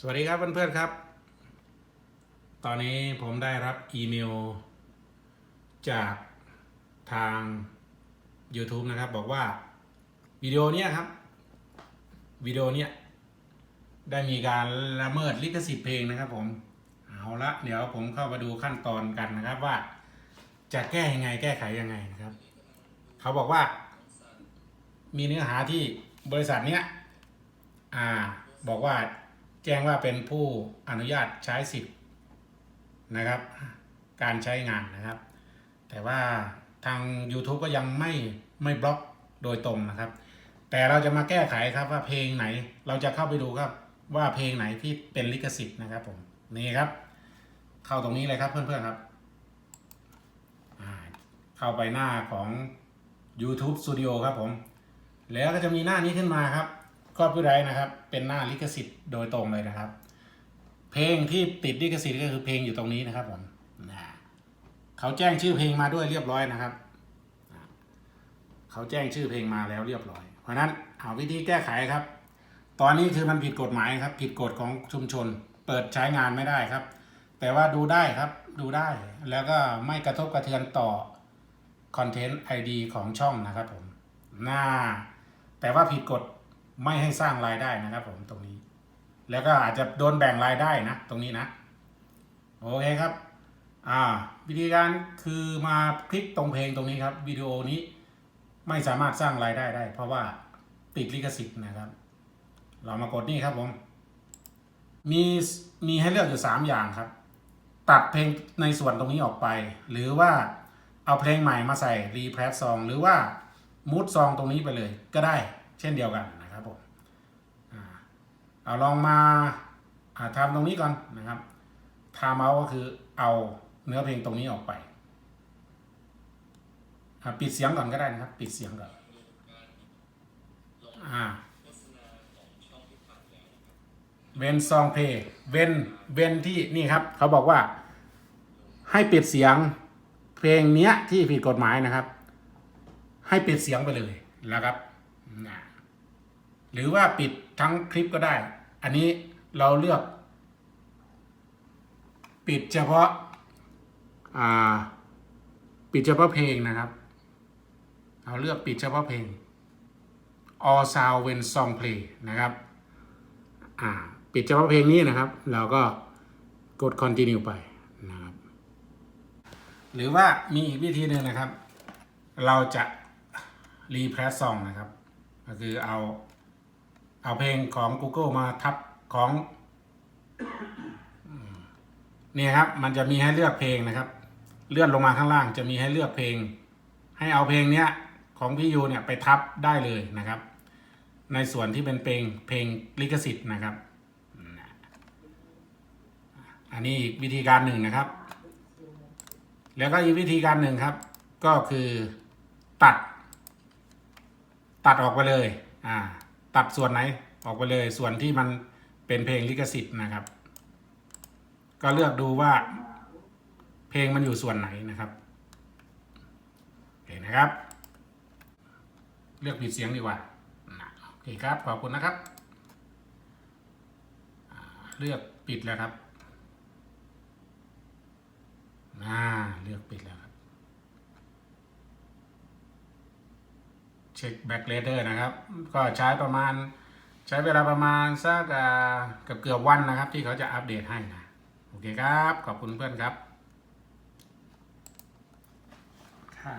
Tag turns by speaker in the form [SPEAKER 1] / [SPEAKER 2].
[SPEAKER 1] สวัสดีครับเพื่อนๆครับ ตอนนี้ผมได้รับอีเมล จากทาง YouTube นะครับ บอกว่าวิดีโอเนี้ยครับวิดีโอเนี้ยได้มีการละเมิดลิขสิทธิ์เพลงนะครับผม เอาละเดี๋ยวผมเข้ามาดูขั้นตอนกันนะครับว่า จะแก้ยังไงแก้ไขยังไงนะครับ เขาบอกว่า มีเนื้อหาที่บริษัทเนี้ยอ่าบอกว่า แจ้งว่าเป็นผู้อนุญาตใช้สิทธิ์นะครับ การใช้งานนะครับ แต่ว่าทาง YouTube ก็ยังไม่ไม่บล็อกโดยตรงนะครับ แต่เราจะมาแก้ไขครับว่าเพลงไหนเราจะเข้าไปดูครับว่าเพลงไหนที่เป็นลิขสิทธิ์นะครับผมนี่ครับ เข้าตรงนี้เลยครับเพื่อนๆครับเข้าไปหน้าของ YouTube Studio ครับผม แล้วก็จะมีหน้านี้ขึ้นมาครับ ก็ผู้ใดนะครับ เป็นหน้าลิขสิทธิ์โดยตรงเลยนะครับ เพลงที่ติดลิขสิทธิ์ก็คือเพลงอยู่ตรงนี้นะครับผมนะเขาแจ้งชื่อเพลงมาด้วยเรียบร้อยนะครับ เขาแจ้งชื่อเพลงมาแล้วเรียบร้อย เพราะฉะนั้นเอาวิธีแก้ไขครับ ตอนนี้คือมันผิดกฎหมายครับ ผิดกฎของชุมชน เปิดใช้งานไม่ได้ครับ แต่ว่าดูได้ครับดูได้ แล้วก็ไม่กระทบกระเทือนต่อคอนเทนต์ไอดีของช่องนะครับผมน่าแต่ว่าผิดกฎ ไม่ให้สร้างรายได้นะครับผมตรงนี้ แล้วก็อาจจะโดนแบ่งรายได้นะ ตรงนี้นะโอเคครับ อ่า วิธีการคือมาคลิกตรงเพลงตรงนี้ครับวิดีโอนี้ไม่สามารถสร้างรายได้ได้ เพราะว่าติดลิขสิทธิ์นะครับ เรามากดนี่ครับผม มีมีให้เลือกอยู่ 3 อย่างครับ ตัดเพลงในส่วนตรงนี้ออกไป หรือว่าเอาเพลงใหม่มาใส่รีแพรสซองหรือว่ามูดซองตรงนี้ไปเลยก็ได้ เช่นเดียวกัน นะครับผมเอาลองมาอาทำตรงนี้ก่อนนะครับทำเอาก็คือเอาเนื้อเพลงตรงนี้ออกไปปิดเสียงก่อนก็ได้นะครับ ปิดเสียงก่อนอ่าเว้นซองเพลงเว้นเว้นที่นี่ครับ เขาบอกว่า ให้ปิดเสียงเพลงเนี้ยที่ผิดกฎหมายนะครับ ให้ปิดเสียงไปเลยนะครับนะ หรือว่าปิดทั้งคลิปก็ได้ อันนี้เราเลือก ปิดเฉพาะาปิดเฉพาะเพลงนะครับ เราเลือกปิดเฉพาะเพลง all sound when song play นะครับปิดเฉพาะเพลงนี้นะครับ เราก็กด continue ไปนะครับ หรือว่ามีอีกวิธีหนึ่งนะครับ เราจะรีเพรสซองนะครับ ก็คือเอา เอาเพลงของ Google มาทับของเนี่ยครับ มันจะมีให้เลือกเพลงนะครับ เลื่อนลงมาข้างล่างจะมีให้เลือกเพลง ให้เอาเพลงเนี้ยของพี่ยูเนี่ยไปทับได้เลยนะครับ ในส่วนที่เป็นเพลงเพลงลิขสิทธิ์นะครับ อันนี้อีกวิธีการหนึ่งนะครับ แล้วก็อีกวิธีการหนึ่งครับ ก็คือตัด ตัดออกไปเลย อ่า ตัดส่วนไหนออกไปเลยส่วนที่มันเป็นเพลงลิขสิทธิ์นะครับ ก็เลือกดูว่า เพลงมันอยู่ส่วนไหนนะครับโอเคนะครับ เลือกปิดเสียงดีกว่าโอเคครับขอบคุณนะครับ เลือกปิดแล้วครับอ่าเลือกปิดแล้วครับ เช็คแบ็กเลเดอร์นะครับ ก็ใช้ประมาณใช้เวลาประมาณสักเกือบเกือบวันนะครับ ที่เขาจะอัปเดตให้นะโอเคครับ ขอบคุณเพื่อนครับค่ะ